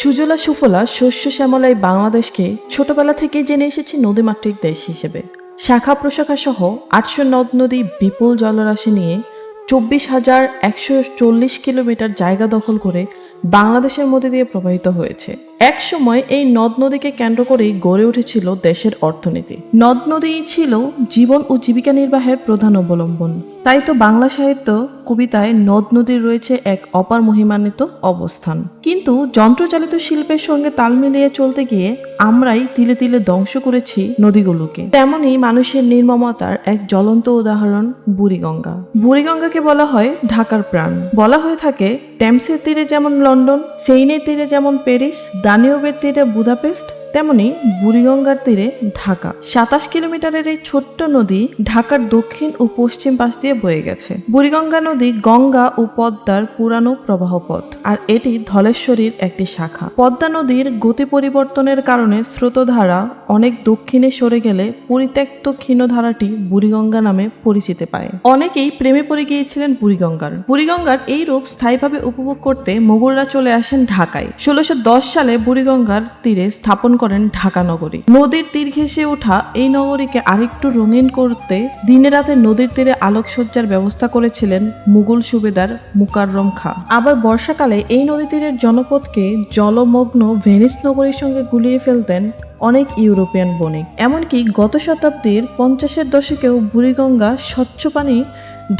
সুজলা সুফলা শস্য শ্যামলায় বাংলাদেশকে ছোটবেলা থেকেই জেনে এসেছে নদীমাতৃক দেশ হিসেবে। শাখা প্রশাখা সহ আটশো নদ নদী বিপুল জলরাশি নিয়ে চব্বিশ হাজার একশো চল্লিশ কিলোমিটার জায়গা দখল করে বাংলাদেশের মধ্যে দিয়ে প্রবাহিত হয়েছে। এক সময় এই নদ নদীকে কেন্দ্র করেই গড়ে উঠেছিল দেশের অর্থনীতি। নদ নদীই ছিল জীবন ও জীবিকা নির্বাহের প্রধান অবলম্বন। তাই তো বাংলা সাহিত্য কবিতায় নদ নদীর রয়েছে এক অপার মহিমান্বিত অবস্থান। কিন্তু যন্ত্রচালিত শিল্পের সঙ্গে তাল মিলিয়ে চলতে গিয়ে আমরাই তিলে তিলে ধ্বংস করেছি নদীগুলোকে। তেমনই মানুষের নির্মমতার এক জ্বলন্ত উদাহরণ বুড়িগঙ্গা। বুড়িগঙ্গাকে বলা হয় ঢাকার প্রাণ। বলা হয়ে থাকে ট্যামসের তীরে যেমন লন্ডন, সেইনের তীরে যেমন প্যারিস, দানিউবের তীরে বুদাপেস্ট তেমনি বুড়িগঙ্গার তীরে ঢাকা। সাতাশ কিলোমিটারের এই ছোট্ট নদী ঢাকার দক্ষিণ ও পশ্চিম পাশ দিয়ে বয়ে গেছে। বুড়িগঙ্গা নদী গঙ্গা ও পদ্মার পুরানো প্রবাহ পথ, আর এটি ধলেশ্বরীর একটি শাখা। পদ্মা নদীর গতি পরিবর্তনের কারণে স্রোতধারা অনেক দক্ষিণে সরে গেলে পরিত্যক্ত ক্ষীণধারাটি বুড়িগঙ্গা নামে পরিচিতি পায়। অনেকেই প্রেমে পড়ে গিয়েছিলেন বুড়িগঙ্গার। বুড়িগঙ্গার এই রূপ স্থায়ীভাবে উপভোগ করতে মোগলরা চলে আসেন ঢাকায়। ষোলোশো সালে বুড়িগঙ্গার তীরে স্থাপন করেন ঢাকা নগরী। নদীর তীর ঘেঁষে ওঠা এই নগরীকে আরেকটু রঙিন করতে দিনে রাতে নদীর তীরে আলোকসজ্জার ব্যবস্থা করেছিলেন মুঘল সুবেদার মুকাররম খা। আবার বর্ষাকালে এই নদী তীরের জনপদকে জলমগ্ন ভেনিস নগরীর সঙ্গে গুলিয়ে ফেলতেন অনেক ইউরোপিয়ান বণিক। এমনকি গত শতাব্দীর পঞ্চাশের দশকেও বুড়িগঙ্গা স্বচ্ছ পানি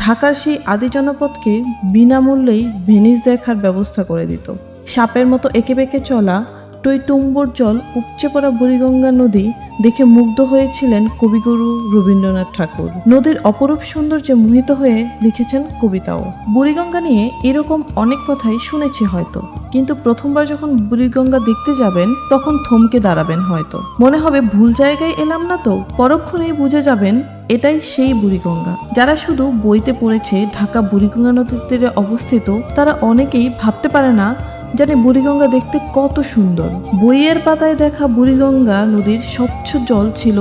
ঢাকার সেই আদি জনপদকে বিনামূল্যেই ভেনিস দেখার ব্যবস্থা করে দিত। সাপের মতো এঁকে বেঁকে চলা টইটুম্বর জল উপচে পড়া বুড়িগঙ্গা নদী দেখে মুগ্ধ হয়েছিলেন কবিগুরু রবীন্দ্রনাথ ঠাকুর। নদীর অপরূপ সৌন্দর্যে মোহিত হয়ে লিখেছেন কবিতাও। বুড়িগঙ্গা নিয়ে এরকম অনেক কথাই শুনেছি হয়তো, কিন্তু প্রথমবার যখন বুড়িগঙ্গা দেখতে যাবেন, তখন থমকে দাঁড়াবেন হয়তো। মনে হবে ভুল জায়গায় এলাম না তো, পরক্ষণেই বুঝে যাবেন এটাই সেই বুড়িগঙ্গা। যারা শুধু বইতে পড়েছে ঢাকা বুড়িগঙ্গা নদীর তীরে অবস্থিত, তারা অনেকেই ভাবতে পারে না জানে বুড়িগঙ্গা দেখতে কত সুন্দর। বইয়ের পাতায় দেখা বুড়িগঙ্গা নদীর স্বচ্ছ জল ছিল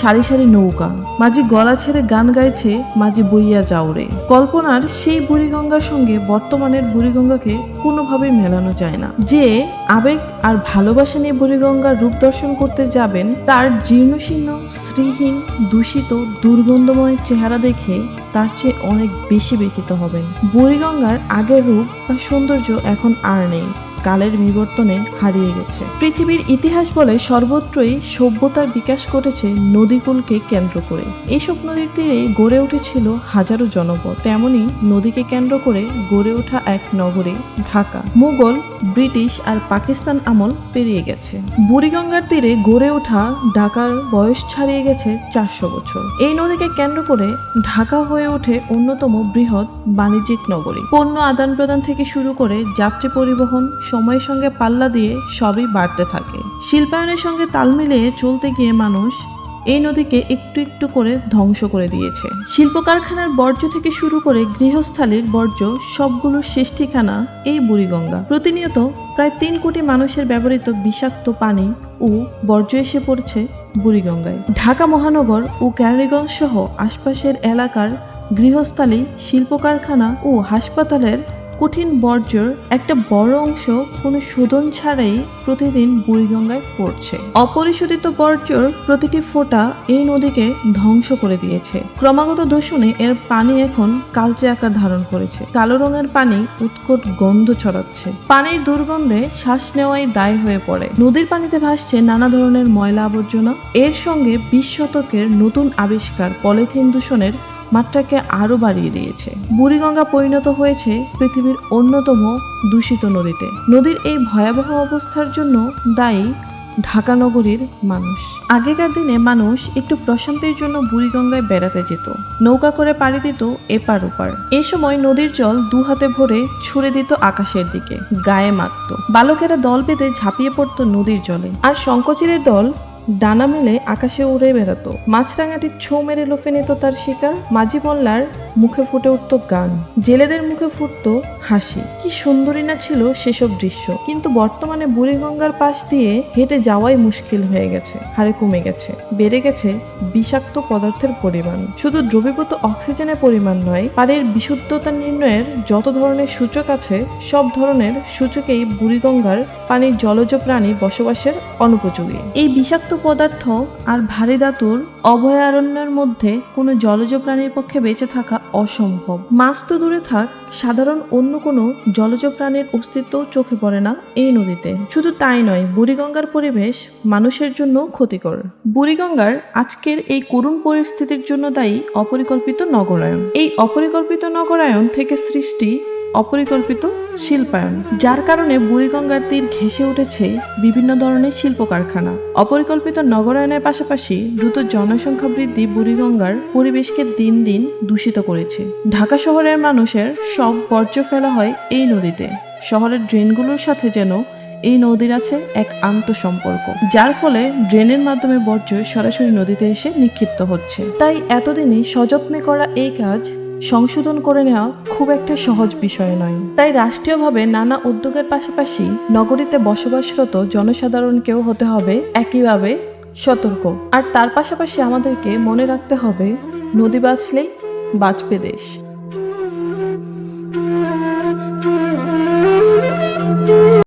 সারি সারি নৌকা। মাঝি গলা ছেড়ে গান গাইছে মাঝি বইয়া যাওরে কল্পনার সেই বুড়িগঙ্গার সঙ্গে বর্তমানের বুড়িগঙ্গাকে কোনোভাবেই মেলানো যায় না। যে আবেগ আর ভালোবাসা নিয়ে বুড়িগঙ্গার রূপ দর্শন করতে যাবেন, তার জীর্ণশীর্ণ শ্রীহীন দূষিত, দুর্গন্ধময় চেহারা দেখে তার চেয়ে অনেক বেশি ব্যথিত হবেন। বুড়িগঙ্গার আগের রূপ বা সৌন্দর্য এখন আর নেই। কালের বিবর্তনে হারিয়ে গেছে। পৃথিবীর ইতিহাস বলে সর্বত্রই সভ্যতার বিকাশ ঘটেছে নদীকুলকে কেন্দ্র করে। এইসব নদীর তীরে গড়ে উঠেছিল হাজারো জনপদ। তেমনি নদীকে কেন্দ্র করে গড়ে ওঠা এক নগরে, ঢাকা। মুঘল, ব্রিটিশ আর পাকিস্তান আমল পেরিয়ে গেছে। বুড়িগঙ্গার তীরে গড়ে ওঠা ঢাকার বয়স ছাড়িয়ে গেছে চারশো বছর। এই নদীকে কেন্দ্র করে ঢাকা হয়ে ওঠে অন্যতম বৃহৎ বাণিজ্যিক নগরী। পণ্য আদান প্রদান থেকে শুরু করে যাত্রী পরিবহন সময়ের সঙ্গে পাল্লা দিয়ে সবই বাড়তে থাকে। শিল্পায়নের সঙ্গে তাল মিলিয়ে চলতে গিয়ে মানুষ এই নদীকে একটু একটু করে ধ্বংস করে দিয়েছে। শিল্প কারখানার বর্জ্য থেকে শুরু করে গৃহস্থালির বর্জ্য সবগুলোর শেষ ঠিকানা এই বুড়িগঙ্গা। প্রতিনিয়ত প্রায় তিন কোটি মানুষের ব্যবহৃত বিষাক্ত পানি ও বর্জ্য এসে পড়ছে বুড়িগঙ্গায়। ঢাকা মহানগর ও ক্যানারিগঞ্জ সহ আশপাশের এলাকার গৃহস্থালী শিল্প কারখানা ও হাসপাতালের কঠিন বর্জ্যর একটা বড় অংশ কোনো শোধন ছাড়াই প্রতিদিন বুড়িগঙ্গায় পড়ছে। অপরিশোধিত বর্জ্যর প্রতিটি ফোঁটা এই নদীকে ধ্বংস করে দিয়েছে। ক্রমাগত দূষণে এর পানি এখন কালচে আকার ধারণ করেছে। কালো রঙের পানি উৎকট গন্ধ ছড়াচ্ছে। পানির দুর্গন্ধে শ্বাস নেওয়াই দায় হয়ে পড়ে। নদীর পানিতে ভাসছে নানা ধরনের ময়লা আবর্জনা। এর সঙ্গে বিশ শতকের নতুন আবিষ্কার, পলিথিন দূষণের মাত্রাকে আরও বাড়িয়ে দিয়েছে। বুড়িগঙ্গা পরিণত হয়েছে পৃথিবীর অন্যতম দূষিত নদীতে। নদীর এই ভয়াবহ অবস্থার জন্য দায়ী ঢাকা নগরীর মানুষ। আগেকার দিনে মানুষ একটু প্রশান্তির জন্য বুড়িগঙ্গায় বেড়াতে যেত। নৌকা করে পাড়ি দিত এপার ওপার। এ সময় নদীর জল দু হাতে ভরে ছুড়ে দিত আকাশের দিকে, গায়ে মারত বালকেরা দল বেঁধে ঝাঁপিয়ে পড়তো নদীর জলে। আর শঙ্কচিরের দল ডানা মেলে আকাশে উড়ে বেড়াতো। মাছরাঙাটির ছৌ মেরে লোফে নিত তার শিকার মাঝি মোল্লার মুখে ফুটে উঠত গান। জেলেদের মুখে ফুটতো হাসি। কি সুন্দরী না ছিল সেসব দৃশ্য। কিন্তু বর্তমানে বুড়িগঙ্গার পাশ দিয়ে হেঁটে যাওয়াই মুশকিল হয়ে গেছে, হারে কমে গেছে। বেড়ে গেছে বিষাক্ত পদার্থের পরিমাণ। শুধু দ্রবীভূত অক্সিজেনের পরিমাণ নয় পানির বিশুদ্ধতা নির্ণয়ের যত ধরনের সূচক আছে, সব ধরনের সূচকেই বুড়িগঙ্গার পানির জলজ প্রাণী বসবাসের অনুপযোগী। এই বিষাক্ত পদার্থ আর ভারী ধাতুর অভয়ারণ্যের মধ্যে কোনো জলজ প্রাণীর পক্ষে বেঁচে থাকা অসম্ভব। মাছ তো দূরে থাক, সাধারণ অন্য কোনো জলজ প্রাণীর অস্তিত্ব চোখে পড়ে না এই নদীতে। শুধু তাই নয়, বুড়িগঙ্গার পরিবেশ মানুষের জন্য ক্ষতিকর। বুড়িগঙ্গার আজকের এই করুণ পরিস্থিতির জন্য দায়ী অপরিকল্পিত নগরায়ন এই অপরিকল্পিত নগরায়ন থেকে সৃষ্টি অপরিকল্পিত শিল্পায়ন, যার কারণে বুড়িগঙ্গার তীর ঘেঁষে উঠেছে বিভিন্ন ধরনের শিল্প কারখানা অপরিকল্পিত নগরায়নের পাশাপাশি দ্রুত জনসংখ্যা বৃদ্ধি বুড়িগঙ্গার পরিবেশকে দিন দিন দূষিত করেছে। ঢাকা শহরের মানুষের সব বর্জ্য ফেলা হয় এই নদীতে। শহরের ড্রেনগুলোর সাথে যেন এই নদীর আছে এক আন্তঃসম্পর্ক, যার ফলে ড্রেনের মাধ্যমে বর্জ্য সরাসরি নদীতে এসে নিক্ষিপ্ত হচ্ছে। তাই এতদিনই সযত্নে করা এই কাজ সংশোধন করে নেওয়া খুব একটা সহজ বিষয় নয়। তাই রাষ্ট্রীয়ভাবে নানা উদ্যোগের পাশাপাশি নগরীতে বসবাসরত জনসাধারণকেও হতে হবে একইভাবে সতর্ক। আর তার পাশাপাশি আমাদেরকে মনে রাখতে হবে, নদী বাঁচলেই বাঁচবে দেশ।